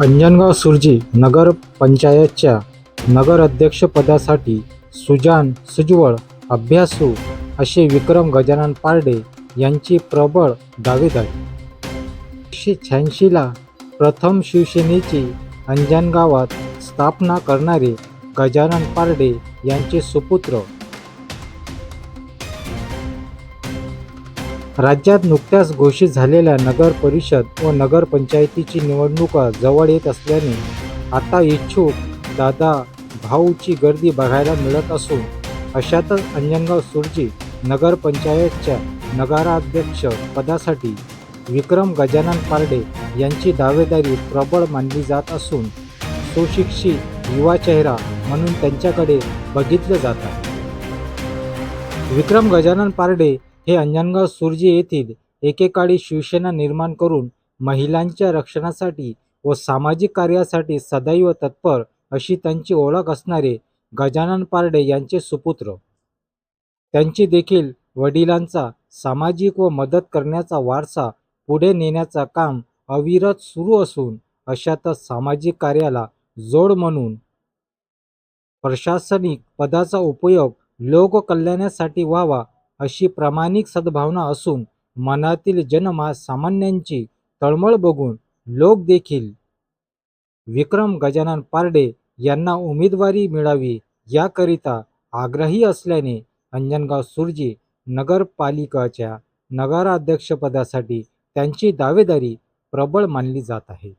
अंजनगाव सुरजी नगर पंचायतच्या नगराध्यक्षपदासाठी सुजान सुजवळ अभ्यासू असे विक्रम गजानन पारडे यांची प्रबळ दावेदारी. एकशे शहाऐंशीला प्रथम शिवसेनेची अंजनगावात स्थापना करणारे गजानन पारडे यांचे सुपुत्र राज्यात नुकत्याच घोषित झालेल्या नगर परिषद व नगरपंचायतीची निवडणुका जवळ येत असल्याने आता इच्छुक दादा भाऊची गर्दी बघायला मिळत असून अशातच अंजनगाव सुरजी नगरपंचायतच्या नगराध्यक्ष पदासाठी विक्रम गजानन पारडे यांची दावेदारी प्रबळ मानली जात असून सुशिक्षित युवा चेहरा म्हणून त्यांच्याकडे बघितलं जातं विक्रम गजानन पारडे हे अंजनगाव सुरजी येथील एकेकाळी शिवसेना निर्माण करून महिलांच्या रक्षणासाठी व सामाजिक कार्यासाठी सदैव तत्पर अशी त्यांची ओळख असणारे गजानन पारडे यांचे सुपुत्र. त्यांची देखील वडिलांचा सामाजिक व मदत करण्याचा वारसा पुढे नेण्याचा काम अविरत सुरू असून अशातच सामाजिक कार्याला जोड म्हणून प्रशासनिक पदाचा उपयोग लोककल्याणासाठी व्हावा अशी प्रामाणिक सद्भावना असून मनातील जनमास सामान्यांची तळमळ बघून लोक देखील विक्रम गजानन पारडे यांना उमेदवारी मिळावी याकरिता आग्रही असल्याने अंजनगाव सुरजी नगरपालिकाच्या नगराध्यक्षपदासाठी त्यांची दावेदारी प्रबळ मानली जात आहे.